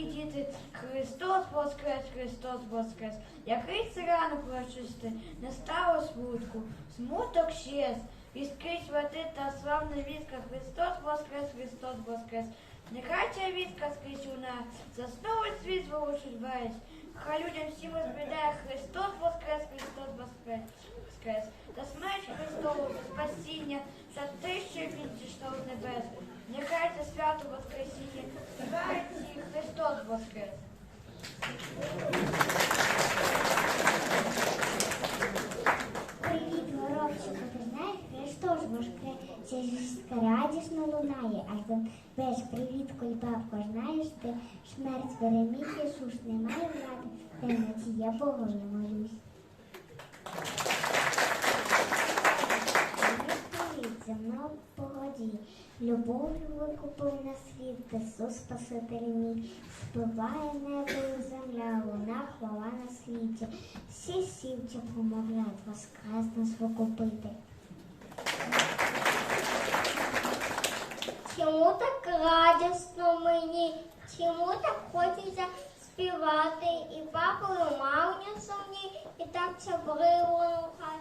Діти, Христос воскрес, Христос воскрес. Який це ранок прочисти, не стало смутку, смуток щез. Вістки святи та славна вістка, Христос воскрес, Христос воскрес. Нехай ця вістка скрізь луна, засновить світ зворушить весь. Хай людям всім розповідає Христос воскрес, Христос воскрес. воскрес. Та смерть Христову, спасіння, за те, що він зійшов з небес. Нехай це свято Воскресіння, всі Христос воскрес. Привіт, горобчику, ти знаєш, Христос воскрес, ця звістка радісно лунає, аж до весь привіт, кульбабко, знаєш, ти смерть переміг Ісус, немає влади, темноті я Богу я молюсь. Зі мною погоді, любов'ю викупив на світ, Ісус Спаситель мій, спливає небо і земля, луна, хвала на світі, всі сівці помовляють, воскрес нас викупити. Чому так радісно мені? Чому так хочеться співати? І і мамі сумні, і так чабрило хай.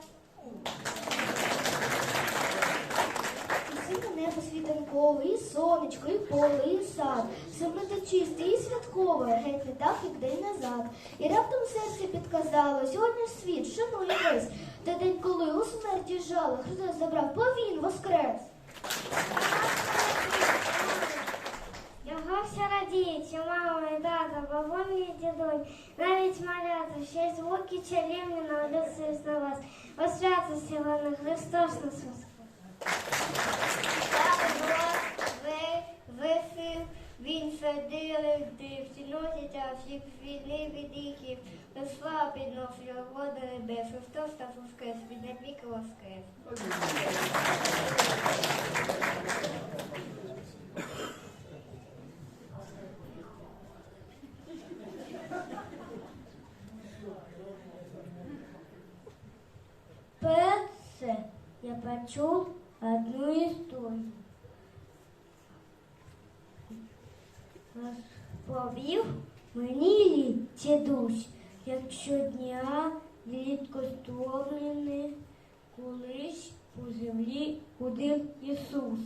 Синє небо світанкове, і сонечко, і поле, і сад. Все буде чисте і святкове, геть не так, як день назад. І раптом серце підказало, сьогодні ж світ шанує весь. Та день, коли у смерті жало, Христос забрав, бо він воскрес. Радіють, і мама, і тата, бабуня і дідунь, навіть малята, ще й звуки чарівні навлються на вас. О свято сьогодні Христос нас воскрес. Він садили, див, носиться всіх війни віддихів, до слава підносить його до небес, Христос та воскрес, від навіки воскрес. Перше я почув одну історію. Розповів мені дідусь, як щодня влітку стомлений, колись по землі ходив Ісус.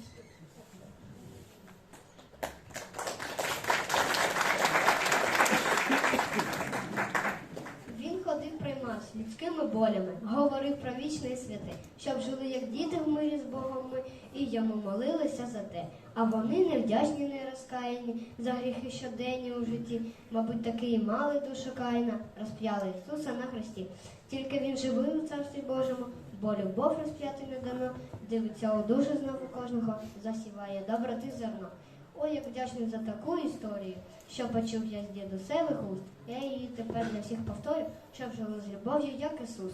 Він ходив приймався людськими болями, говорив про вічне і святе, щоб жили як діти в Богом і йому молилися за те. А вони невдячні, не розкаяні за гріхи щоденні у житті. Мабуть, таки і мали душу Каїна, розп'яли Ісуса на хресті. Тільки він живий у царстві Божому, бо любов розп'яти не дано, дивиться у душу знову кожного, засіває доброти зерно. Ой, як вдячний за таку історію, що почув я з дідусевих уст. Я її тепер для всіх повторю, щоб жили з любов'ю, як Ісус.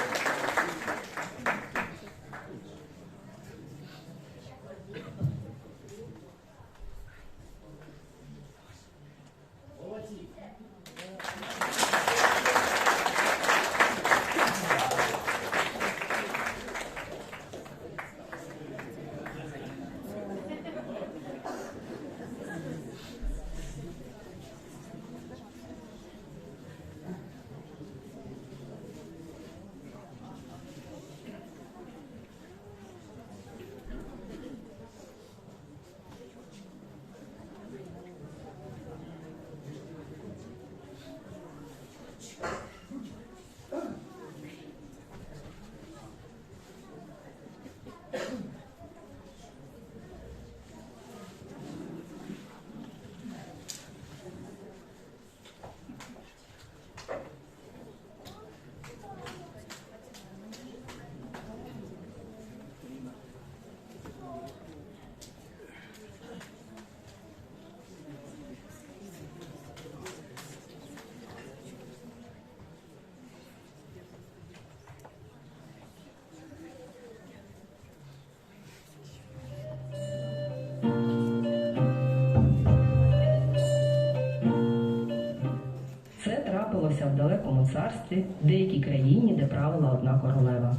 далекому царстві, деякій країні, де правила одна королева.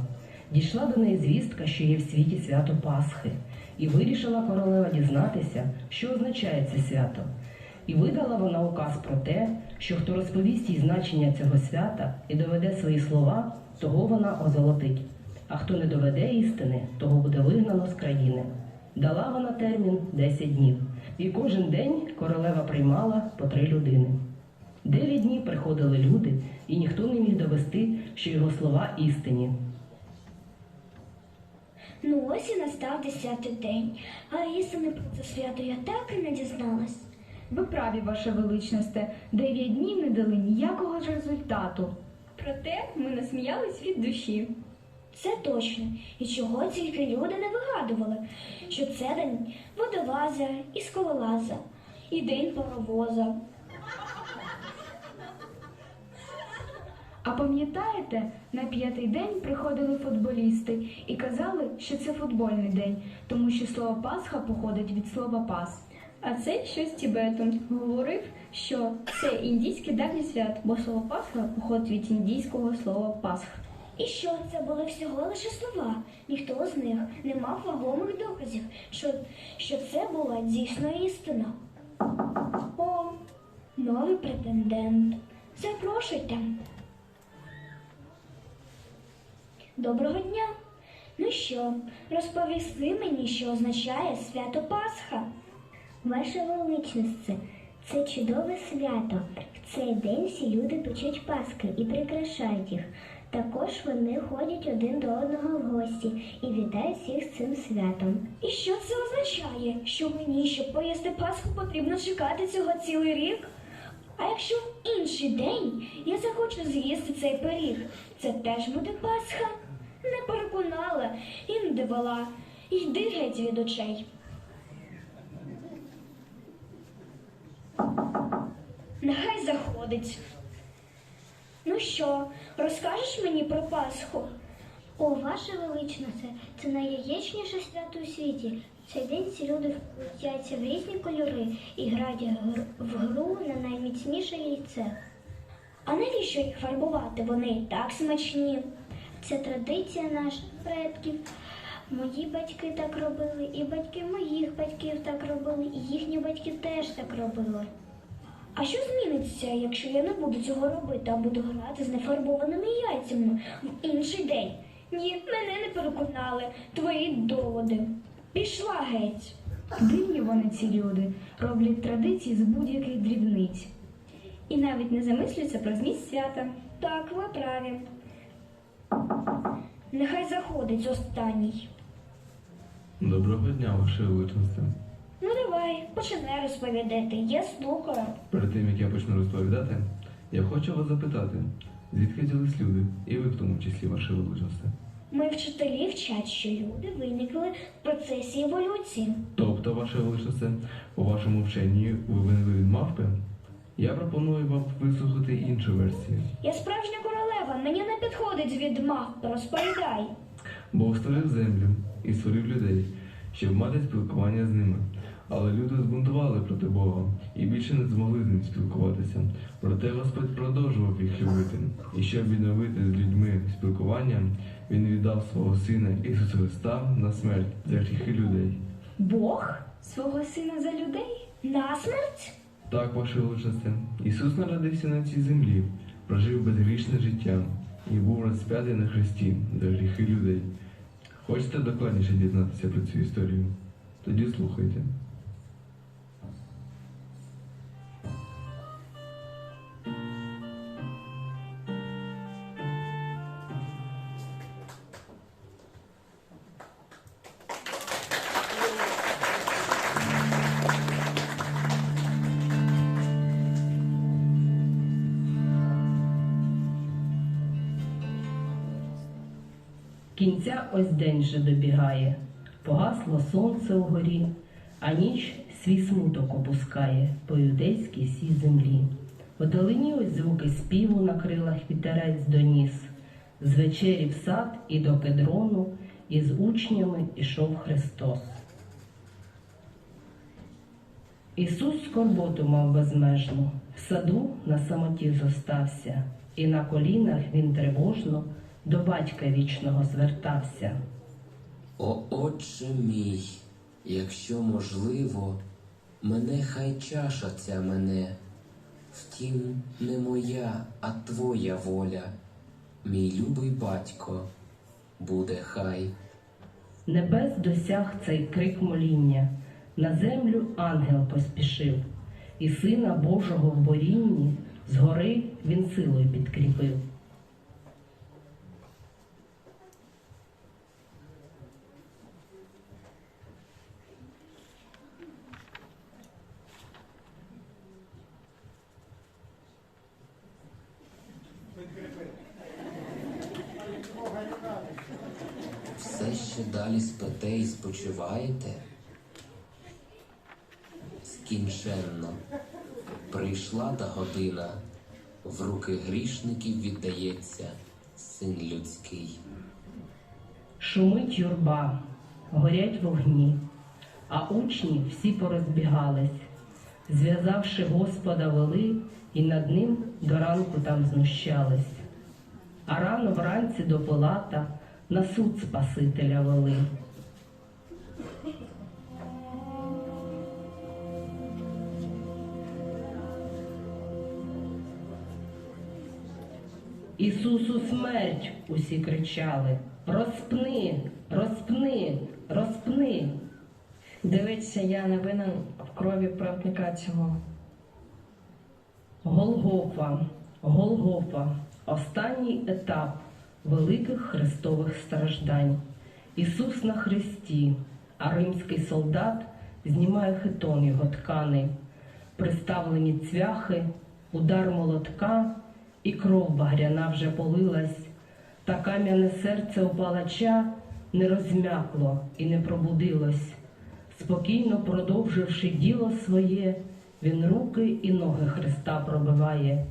Дійшла до неї звістка, що є в світі свято Пасхи. І вирішила королева дізнатися, що означає це свято. І видала вона указ про те, що хто розповість їй значення цього свята і доведе свої слова, того вона озолотить. А хто не доведе істини, того буде вигнано з країни. Дала вона термін 10 днів, і кожен день королева приймала по три людини. Дев'ять днів приходили люди, і ніхто не міг довести, що його слова істинні. Ну ось і настав десятий день, а істини про це свято я так і не дізналась. Ви праві, ваше величносте, дев'ять днів не дали ніякого ж результату. Проте ми насміялись від душі. Це точно. І чого тільки люди не вигадували, що це день водолаза і скалолаза, і день паровоза. А пам'ятаєте, на п'ятий день приходили футболісти і казали, що це футбольний день, тому що слово Пасха походить від слова пас. А це щось Тібетом говорив, що це індійське давнє свят, бо слово Пасха походить від індійського слова Пасх. І що це були всього лише слова. Ніхто з них не мав вагомих доказів, що, що це була дійсно істина. О, новий претендент. Запрошуйте. Доброго дня. Ну що, розповісти мені, що означає свято Пасха? Ваше величносте, це чудове свято. В цей день всі люди печуть паски і прикрашають їх. Також вони ходять один до одного в гості і вітають всіх з цим святом. І що це означає? Що мені, щоб поїсти Пасху, потрібно чекати цього цілий рік? А якщо в інший день я захочу з'їсти цей пиріг, це теж буде Пасха? Не переконала і не довела. Йди геть від очей. Нехай заходить. Ну що, розкажеш мені про Пасху? О, ваше величносте, це найяєчніше свято у світі. В цей день ці люди вплетяться в різні кольори і грають в гру на найміцніше яйце. А навіщо їх фарбувати? Вони і так смачні. Це традиція наших предків. Мої батьки так робили, і батьки моїх батьків так робили, і їхні батьки теж так робили. А що зміниться, якщо я не буду цього робити, а буду грати з нефарбованими яйцями в інший день? Ні, мене не переконали твої доводи. Пішла геть. Дивні вони ці люди, роблять традиції з будь-яких дрібниць. І навіть не замислюються про зміст свята. Так, ви праві. Нехай заходить останній. Доброго дня, ваше величносте. Ну давай, починай розповідати, я слухаю. Перед тим як я почну розповідати, я хочу вас запитати, звідки взялись люди, і ви в тому числі, ваше величносте. Ми вчителі вчать, що люди виникли в процесі еволюції. Тобто, ваше величносте, у вашому вченні ви виникли від мавпи? Я пропоную вам вислухати іншу версію. Я справжня королева, мені не підходить від мавпи, розповідай. Бог створив землю і створив людей, щоб мати спілкування з ними. Але люди збунтували проти Бога і більше не змогли з ним спілкуватися. Проте Господь продовжував їх любити. І щоб відновити з людьми спілкування, він віддав свого сина Ісуса Христа на смерть за гріхи людей. Бог свого сина за людей? Насмерть? Так, ваше величносте, Ісус народився на цій землі, прожив безгрішне життя і був розп'ятий на хресті за гріхи людей. Хочете докладніше дізнатися про цю історію? Тоді слухайте. Кінця ось день же добігає, погасло сонце угорі, а ніч свій смуток опускає по юдейській всій землі. Вдалині ось звуки співу на крилах вітерець доніс, з вечері в сад і до кедрону, і з учнями ішов Христос. Ісус скорботу мав безмежну, в саду на самоті зостався, і на колінах він тривожно до батька вічного звертався. О, отче мій, Якщо можливо, мене хай чаша ця мене. Втім, не моя, а твоя воля. Мій любий батько, буде хай. Небес досяг цей крик моління, на землю ангел поспішив, і сина Божого в борінні згори він силою підкріпив. Все ще далі спите і спочиваєте? Скінченно. Прийшла та година, в руки грішників віддається син людський. Шумить юрба, горять вогні, а учні всі порозбігались, зв'язавши Господа вели, і над ним до ранку там знущались. А рано вранці до Пилата на суд Спасителя вели. Ісусу смерть усі кричали. Розпни, розпни, розпни. Дивиться, я не винен в крові праведника цього. Голгофа, Голгофа, останній етап великих христових страждань. Ісус на хресті, а римський солдат знімає хитон його тканий, приставлені цвяхи, удар молотка, і кров багряна вже полилась, та кам'яне серце у палача не розм'якло і не пробудилось. Спокійно продовживши діло своє, він руки і ноги Христа пробиває.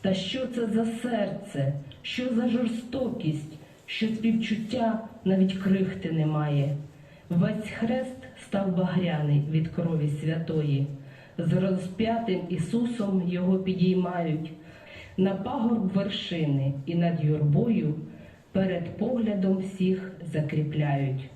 Та що це за серце, що за жорстокість, що співчуття навіть крихти немає. Весь хрест став багряний від крові святої. З розп'ятим Ісусом його підіймають на пагорб вершини і над юрбою перед поглядом всіх закріпляють.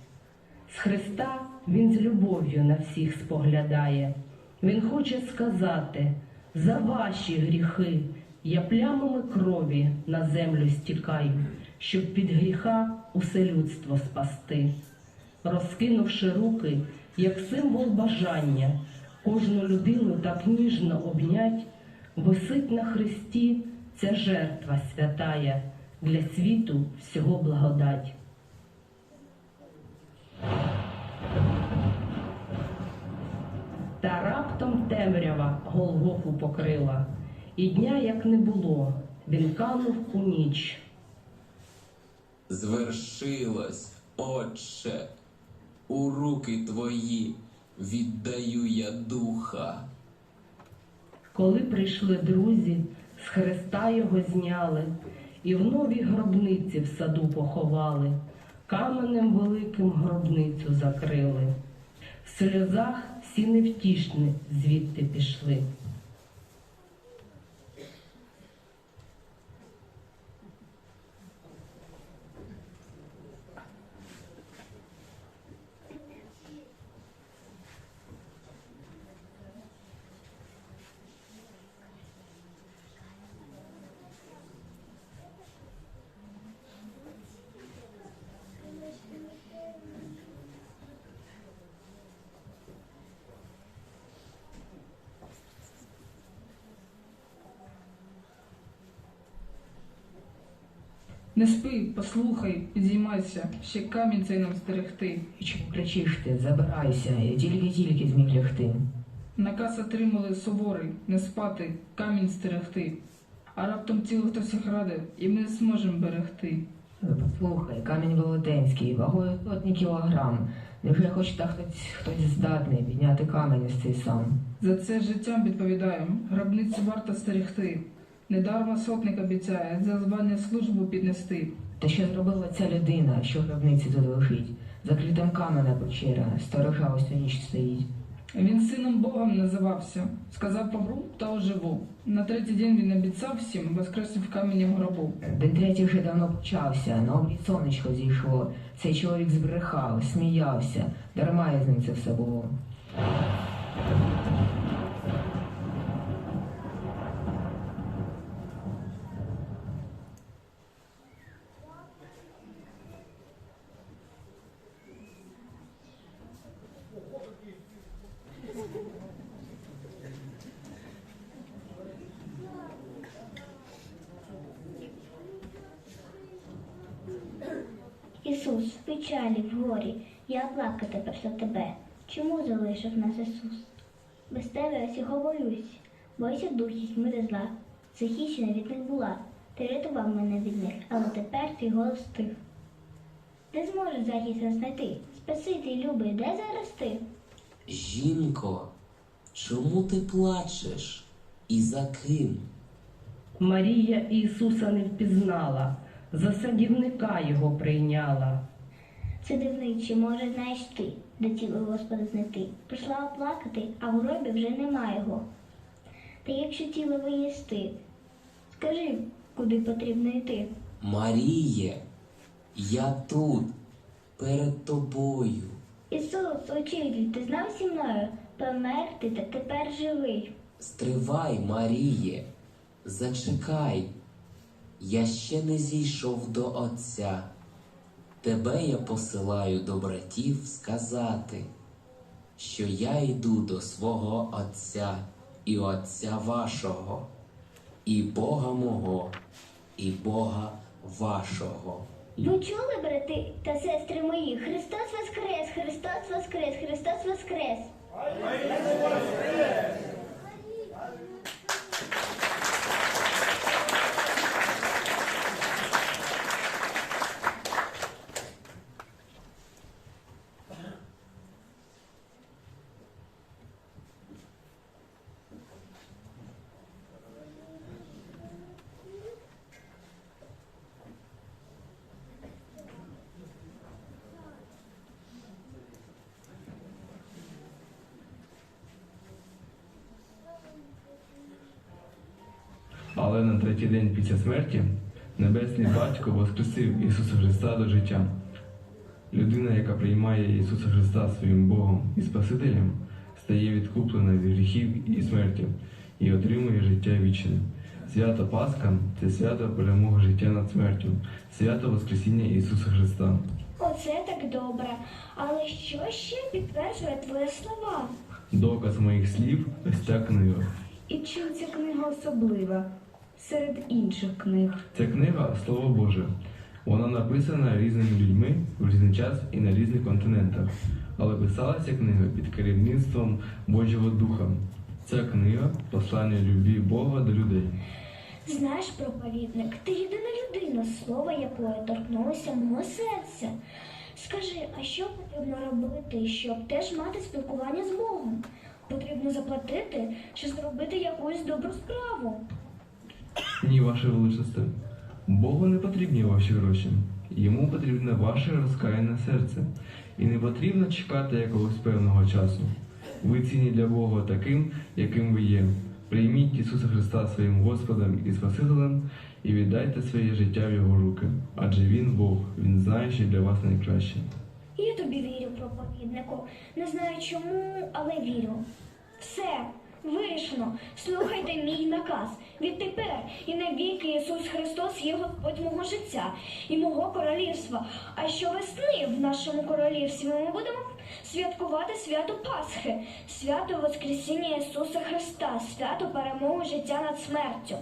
З Христа Він з любов'ю на всіх споглядає. Він хоче сказати, за ваші гріхи я плямами крові на землю стікаю, щоб від гріха усе людство спасти. Розкинувши руки, як символ бажання, кожну людину так ніжно обнять, висить на Христі ця жертва святая для світу всього благодать. Та раптом темрява Голгофу покрила, і дня як не було, він канув у ніч. Звершилось, Отче, у руки твої віддаю я духа. Коли прийшли друзі, з хреста його зняли, і в новій гробниці в саду поховали, каменем великим гробницю закрили. В сльозах всі невтішні звідти пішли. Не спи, послухай, підіймайся, ще камінь цей нам стерегти. І чому кричиш ти, забирайся, я тільки-тільки зміг лягти. Наказ отримали суворий, не спати, камінь стерегти. А раптом цілий хтось їх і ми не зможемо берегти. Е, Послухай, камінь велетенський, вагою сотні кілограм. Невже хоч так хтось, хтось здатний підняти камінь із цей сам? За це життям відповідаємо, гробницю варто стерегти. Недарма сотник обіцяє за звання службу піднести. Та що зробила ця людина, що в гробниці тут лежить? Закритим камена печера, сторожа ось у ніч стоїть. Він сином Богом називався. Сказав помру та оживу. На третій день він обіцяв всім воскреснув камені в гробу. День третій вже давно почався, на обід сонечко зійшло. Цей чоловік збрехав, сміявся, дарма я з ним це все було. Ісус, в печалі, в горі, я плакати прошу тебе. Чому залишив нас Ісус? Без тебе ось його боюсь, бойся духів тьми зла. Захищена від них була. Ти рятував мене від них, але тепер твій голос стих. Де зможеш захист знайти? Спаситель любий, де зараз ти? Жінко, чому ти плачеш? І за ким? Марія Ісуса не впізнала, за садівника його прийняла. Це дивний, може знаєш ти, де тіло Господа знайти. Прийшла оплакати, а в гробі вже нема його. Та якщо тіло виїсти, скажи, куди потрібно йти. Маріє, я тут, перед тобою. Ісус, учитель, ти знав зі мною? Помер ти та тепер живий. Стривай, Маріє, зачекай. Я ще не зійшов до Отця. Тебе я посилаю до братів сказати, що я йду до свого Отця і Отця вашого, і Бога мого, і Бога вашого. Ви чули, брати та сестри мої? Христос Воскрес! Христос Воскрес! Христос Воскрес! Але на третій день після смерті Небесний Батько воскресив Ісуса Христа до життя. Людина, яка приймає Ісуса Христа своїм Богом і Спасителем, стає відкуплена від гріхів і смерті і отримує життя вічне. Свято Пасха це свято перемоги життя над смертю, свято Воскресіння Ісуса Христа. Оце так добре. Але що ще підтверджує твої слова? Доказ моїх слів ось ця книга. І чим ця книга особлива серед інших книг? Ця книга Слово Боже. Вона написана різними людьми в різний час і на різних континентах, але писалася книга під керівництвом Божого Духа. Ця книга послання любві Бога до людей. Знаєш, проповідник, ти єдина людина, слово якої торкнулося мого серця. Скажи, а що потрібно робити, щоб теж мати спілкування з Богом? Потрібно заплатити чи зробити якусь добру справу? Ні, ваше величносте. Богу не потрібні ваші гроші. Йому потрібне ваше розкаяне серце. І не потрібно чекати якогось певного часу. Ви цінні для Бога таким, яким ви є. Прийміть Ісуса Христа своїм Господом і Спасителем і віддайте своє життя в Його руки. Адже Він Бог, Він знає, що для вас найкраще. Я тобі вірю, проповіднику. Не знаю чому, але вірю. Все, вирішено. Слухайте мій наказ. Відтепер і навіки Ісус Христос є Господь мого життя і мого королівства. А щовесни в нашому королівстві ми будемо святкувати свято Пасхи, свято Воскресіння Ісуса Христа, свято перемоги життя над смертю.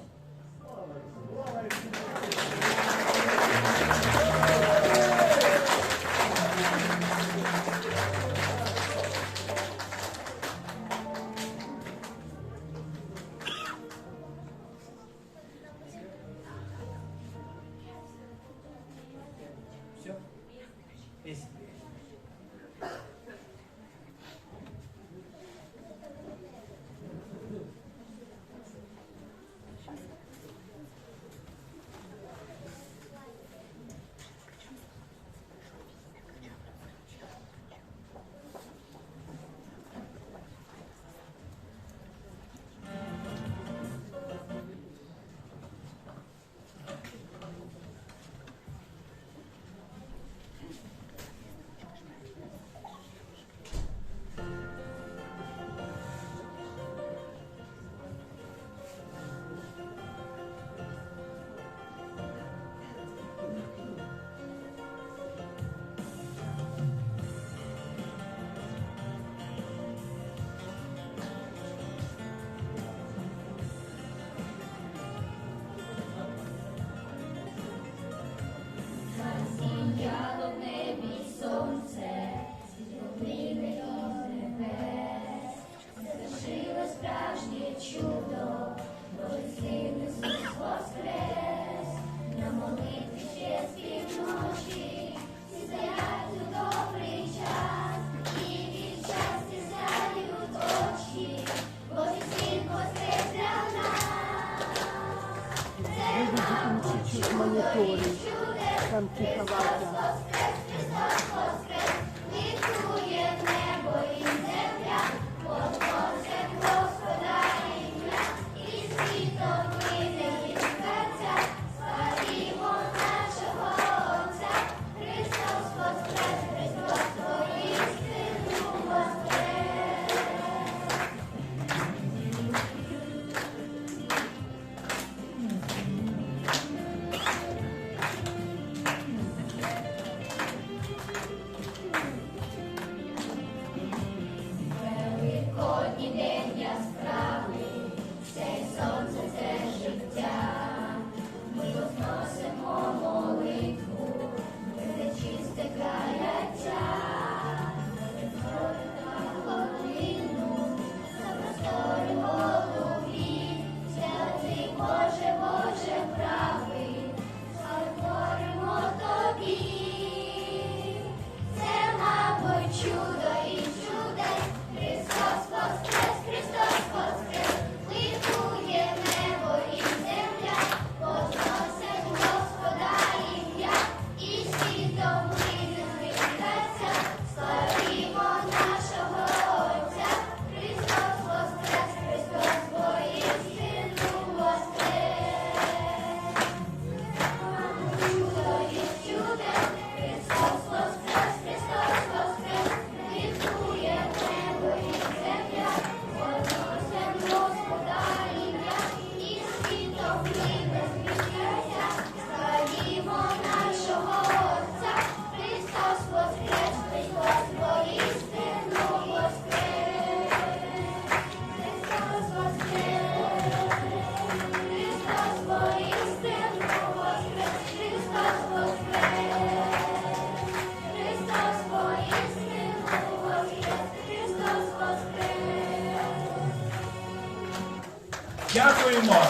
Дякуємо.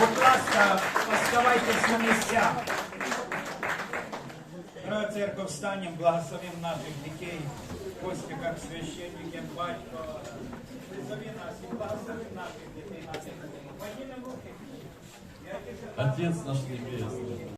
Будь ласка, оставайтесь на місцях. Дорога церковь, встанем, благословим наших детей. Костя, как священник, як батько. Призови нас и благослови наших детей. Отец наш Небесный,